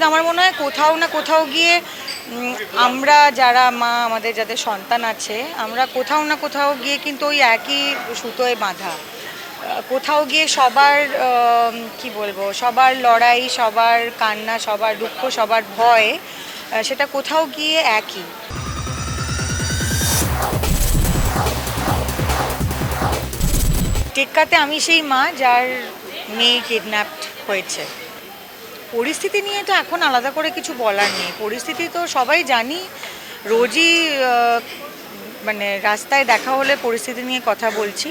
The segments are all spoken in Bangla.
আমার মনে হয় কোথাও না কোথাও গিয়ে আমরা যারা মা, আমাদের যাদের সন্তান আছে, আমরা কোথাও না কোথাও গিয়ে কিন্তু ওই একই সুতোয় বাঁধা। কোথাও গিয়ে সবার কি বলব, সবার লড়াই, সবার কান্না, সবার দুঃখ, সবার ভয় সেটা কোথাও গিয়ে একই। টেক্কাতে আমি সেই মা যার মেয়ে কিডন্যাপড হয়েছে। পরিস্থিতি নিয়ে তো এখন আলাদা করে কিছু বলার নেই। পরিস্থিতি তো সবাই জানি। রোজই মানে রাস্তায় দেখা হলে পরিস্থিতি নিয়ে কথা বলছি।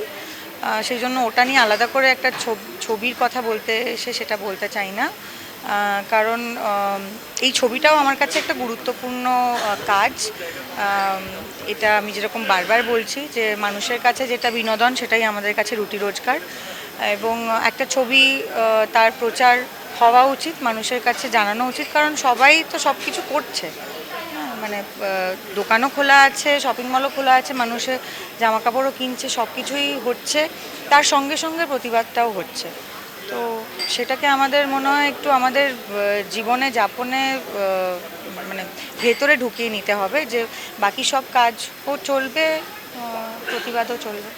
সেই জন্য ওটা নিয়ে আলাদা করে একটা ছবির কথা বলতে এসে সেটা বলতে চাই না। কারণ এই ছবিটাও আমার কাছে একটা গুরুত্বপূর্ণ কাজ। এটা আমি যেরকম বারবার বলছি যে মানুষের কাছে যেটা বিনোদন সেটাই আমাদের কাছে রুটি রোজগার। এবং একটা ছবি তার প্রচার হওয়া উচিত মানুষের কাছে জানানো উচিত কারণ সবাই তো সব কিছু করছে। হ্যাঁ, মানে দোকানও খোলা আছে শপিং মলও খোলা আছে মানুষের জামা কাপড়ও কিনছে সব কিছুই হচ্ছে। তার সঙ্গে সঙ্গে প্রতিবাদটাও হচ্ছে। তো সেটাকে আমাদের মনে হয় একটু আমাদের জীবনে যাপনে মানে ভেতরে ঢুকিয়ে নিতে হবে যে বাকি সব কাজও চলবে প্রতিবাদও চলবে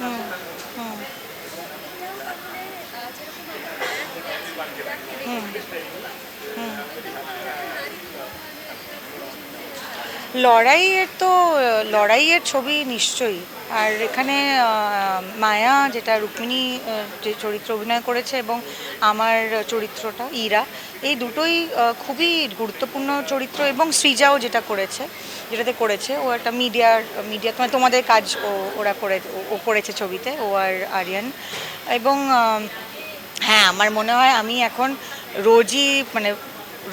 হুম হুম হুম হুম লড়াইয়ের তো, লড়াইয়ের ছবি নিশ্চয়ই। আর এখানে মায়া, যেটা রুক্মিণী যে চরিত্র অভিনয় করেছে এবং আমার চরিত্রটা, ইরা, এই দুটোই খুবই গুরুত্বপূর্ণ চরিত্র এবং সৃজাও যেটা করেছে, যেটাতে করেছে, ও একটা মিডিয়ার, মিডিয়া মানে তোমাদের কাজ ওরা করে, ও- ও করেছে ছবিতে, ও আর আরিয়ান। এবং হ্যাঁ আমার মনে হয় আমি এখন রোজই মানে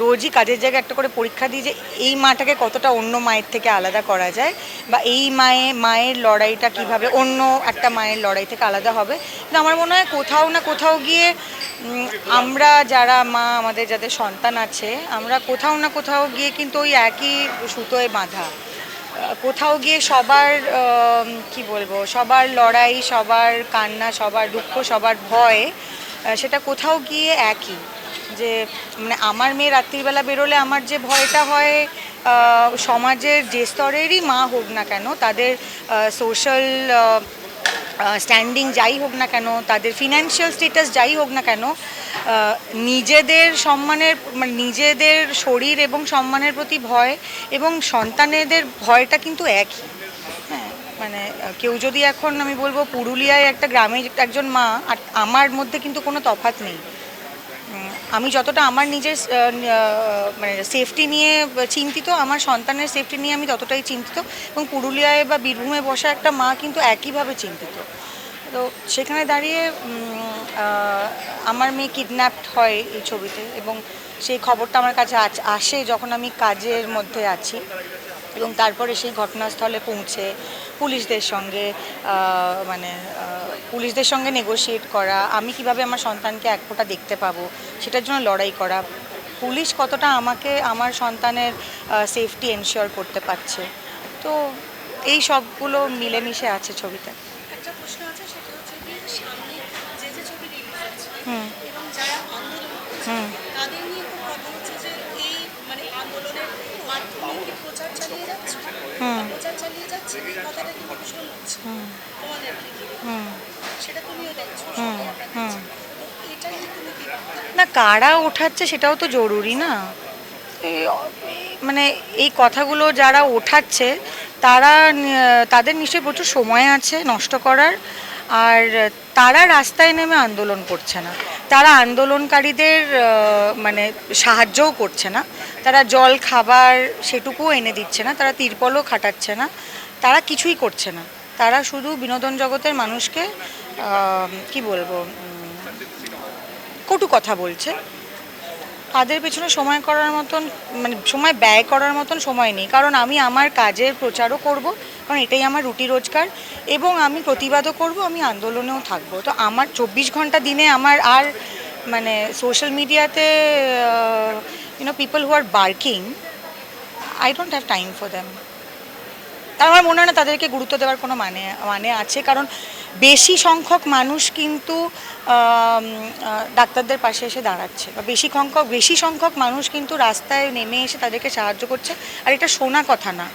রোজই কাজের জায়গায় একটা করে পরীক্ষা দিই যে এই মাটাকে কতটা অন্য মায়ের থেকে আলাদা করা যায় বা এই মায়ে, মায়ের লড়াইটা কীভাবে অন্য একটা মায়ের লড়াই থেকে আলাদা হবে। কিন্তু আমার মনে হয় কোথাও না কোথাও গিয়ে আমরা যারা মা, আমাদের যাদের সন্তান আছে, আমরা কোথাও না কোথাও গিয়ে কিন্তু ওই একই সুতোয় বাঁধা। কোথাও গিয়ে সবার কি বলব, সবার লড়াই, সবার কান্না, সবার দুঃখ, সবার ভয় সেটা কোথাও গিয়ে একই। যে মানে আমার মেয়ে রাত্রিবেলা বেরোলে আমার যে ভয়টা হয় সমাজের যে স্তরেরই মা হোক না কেন, তাদের সোশ্যাল স্ট্যান্ডিং যাই হোক না কেন, তাদের ফিনান্সিয়াল স্টেটাস যাই হোক না কেন নিজেদের সম্মানের মানে নিজেদের শরীর এবং সম্মানের প্রতি ভয় এবং সন্তানেদের ভয়টা কিন্তু একই। হ্যাঁ মানে কেউ যদি এখন আমি বলব পুরুলিয়ায় একটা গ্রামে একজন মা, আর আমার মধ্যে কিন্তু কোনো তফাৎ নেই। আমি যতটা আমার নিজের মানে সেফটি নিয়ে চিন্তিত, আমার সন্তানের সেফটি নিয়ে আমি ততটাই চিন্তিত এবং পুরুলিয়ায় বা বীরভূমে বসা একটা মা কিন্তু একইভাবে চিন্তিত। তো সেখানে দাঁড়িয়ে আমার মেয়ে কিডন্যাপড হয় এই ছবিতে এবং সেই খবরটা আমার কাছে আসে যখন আমি কাজের মধ্যে আছি এবং তারপরে সেই ঘটনাস্থলে পৌঁছে পুলিশদের সঙ্গে মানে পুলিশদের সঙ্গে নেগোশিয়েট করা আমি কীভাবে আমার সন্তানকে এক ফোঁটা দেখতে পাবো সেটার জন্য লড়াই করা পুলিশ কতটা আমাকে আমার সন্তানের সেফটি এনশিওর করতে পারছে। তো এই সবগুলো মিলেমিশে আছে ছবিতে। হুম। প্রশ্ন আছে সেটা হচ্ছে কি সামনে যে যে ছবি রিলিজ হচ্ছে হুম এবং যারা আন্দোলন করছে হুম তাদের নিয়ে খুব কথা হচ্ছে যে এই মানে আন্দোলনের মাধ্যমে প্রচার চালিয়ে যাচ্ছে? হুম। প্রচার চালিয়ে যাচ্ছে? এই কথাটা কিন্তু ভীষণ হচ্ছে। হুম। তোমাদের হুম। সেটা তুমিও দেখছ তুমি না কারা ওঠাচ্ছে সেটাও তো জরুরি না। মানে এই কথাগুলো যারা ওঠাচ্ছে তারা তাদের নিশ্চয়ই প্রচুর সময় আছে নষ্ট করার। আর তারা রাস্তায় নেমে আন্দোলন করছে না। তারা আন্দোলনকারীদের মানে সাহায্যও করছে না। তারা জল, খাবার সেটুকুও এনে দিচ্ছে না। তারা তিরপলও খাটাচ্ছে না। তারা কিছুই করছে না। তারা শুধু বিনোদন জগতের মানুষকে কি বলব কটু কথা বলছে। তাদের পেছনে সময় করার মতন মানে সময় ব্যয় করার মতন সময় নেই। কারণ আমি আমার কাজের প্রচারও করব, কারণ এটাই আমার রুটি রোজগার, এবং আমি প্রতিবাদও করব, আমি আন্দোলনেও থাকব। তো আমার চব্বিশ ঘণ্টা দিনে আমার আর মানে সোশ্যাল মিডিয়াতে you know people who are barking I don't have time for them তার আমার মনে হয় না তাদেরকে গুরুত্ব দেওয়ার কোনো মানে মানে আছে। কারণ বেশি সংখ্যক মানুষ কিন্তু ডাক্তারদের পাশে এসে দাঁড়াচ্ছে। বা বেশি সংখ্যক বেশি সংখ্যক মানুষ কিন্তু রাস্তায় নেমে এসে তাদেরকে সাহায্য করছে। আর এটা শোনা কথা না।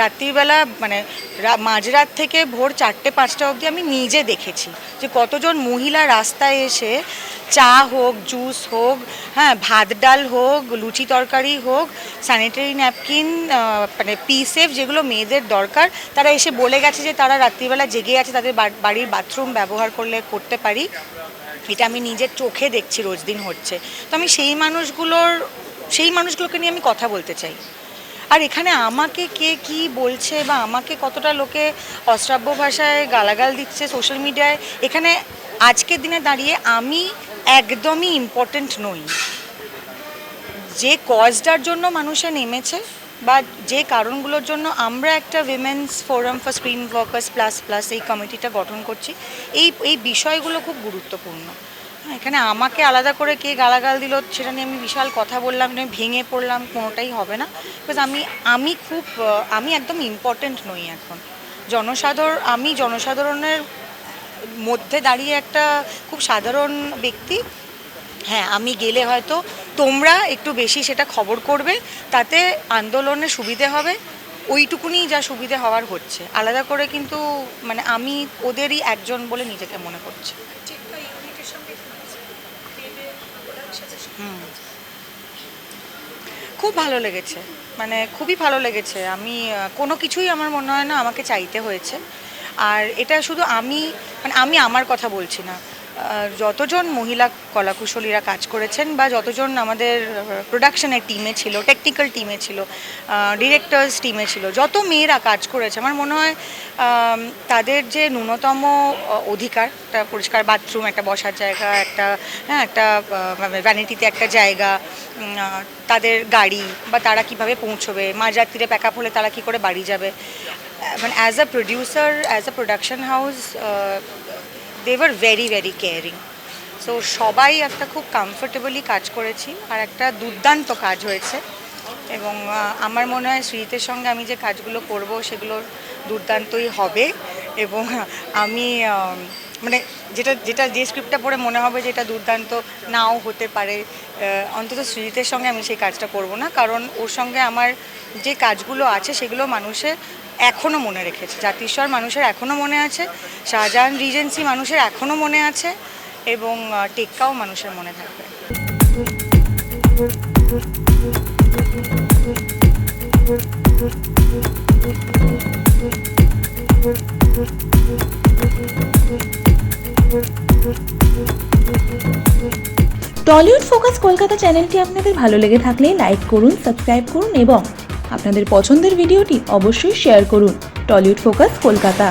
রাত্রিবেলা মানে মাঝরাত থেকে ভোর চারটে, পাঁচটা অবধি আমি নিজে দেখেছি যে কতজন মহিলা রাস্তায় এসে চা হোক, জুস হোক হ্যাঁ ভাত ডাল হোক, লুচি তরকারি হোক স্যানিটারি ন্যাপকিন মানে পিসেফ যেগুলো মেয়েদের দরকার, তারা এসে বলে গেছে যে তারা রাত্রিবেলা জেগে আছে, তাদের বাড়ির বাথরুম ব্যবহার করলে, করতে পারি। এটা আমি নিজের চোখে দেখছি রোজ দিন হচ্ছে। তো আমি সেই মানুষগুলোর, সেই মানুষগুলোকে নিয়ে আমি কথা বলতে চাই। আর এখানে আমাকে কে কি বলছে বা আমাকে কতটা লোকে অশ্রাব্য ভাষায় গালাগাল দিচ্ছে সোশ্যাল মিডিয়ায় এখানে আজকের দিনে দাঁড়িয়ে আমি একদমই ইম্পর্ট্যান্ট নই। যে কজটার জন্য মানুষে নেমেছে বা যে কারণগুলোর জন্য আমরা একটা women's forum for screen workers plus plus এই কমিটিটা গঠন করছি, এই এই বিষয়গুলো খুব গুরুত্বপূর্ণ। এখানে আমাকে আলাদা করে কে গালাগাল দিল সেটা নিয়ে আমি বিশাল কথা বললাম আমি ভেঙে পড়লাম, কোনোটাই হবে না। বিকজ আমি আমি খুব আমি একদম ইম্পর্ট্যান্ট নই এখন। জনসাধারণ আমি জনসাধারণের মধ্যে দাঁড়িয়ে একটা খুব সাধারণ ব্যক্তি। হ্যাঁ আমি গেলে হয়তো তোমরা একটু বেশি সেটা খবর করবে, তাতে আন্দোলনে সুবিধে হবে। ওইটুকুনি যা সুবিধে হওয়ার হচ্ছে। আলাদা করে কিন্তু মানে আমি ওদেরই একজন বলে নিজেকে মনে করছি টেক্কা ইউনিটের সঙ্গে দেবের প্রোডাকশনের হুম। খুব ভালো লেগেছে। মানে খুবই ভালো লেগেছে। আমি কোনো কিছুই আমার মনে হয় না আমাকে চাইতে হয়েছে। আর এটা শুধু আমি মানে আমি আমার কথা বলছি না। যতজন মহিলা কলাকুশলীরা কাজ করেছেন বা যতজন আমাদের প্রোডাকশনের টিমে ছিল টেকনিক্যাল টিমে ছিল ডিরেক্টর্স টিমে ছিল, যত মেয়েরা কাজ করেছে, আমার মনে হয় তাদের যে ন্যূনতম অধিকার, একটা পরিষ্কার বাথরুম একটা বসার জায়গা, একটা হ্যাঁ একটা ভ্যানিটিতে একটা জায়গা তাদের গাড়ি বা তারা কীভাবে পৌঁছবে, মাঝরাত্রিরে প্যাক আপ হলে তারা কী করে বাড়ি যাবে মানে as a producer as a production house they're very very caring so সবাই একটা খুব কমফোর্টেবলি কাজ করেছি, আর একটা দুর্দান্ত কাজ হয়েছে। এবং আমার মনে হয় শ্রীতের সঙ্গে আমি যে কাজগুলো করব, সেগুলো দুর্দান্তই হবে। এবং, আমি মানে যেটা যেটা, যে স্ক্রিপ্টটা পড়ে মনে হবে যে এটা দুর্দান্ত নাও হতে পারে অন্তত সৃজিতের সঙ্গে আমি সেই কাজটা করব না। কারণ ওর সঙ্গে আমার যে কাজগুলো আছে, সেগুলো মানুষের এখনও মনে রেখেছে। জাতিস্বর মানুষের এখনও মনে আছে, শাহজাহান রিজেন্সি মানুষের এখনও মনে আছে এবং টেক্কাও মানুষের মনে থাকবে। টলিউড ফোকাস কলকাতা চ্যানেলটি আপনাদের ভালো লেগে থাকলে লাইক করুন, সাবস্ক্রাইব করুন এবং আপনাদের পছন্দের ভিডিওটি অবশ্যই শেয়ার করুন। টলিউড ফোকাস কলকাতা।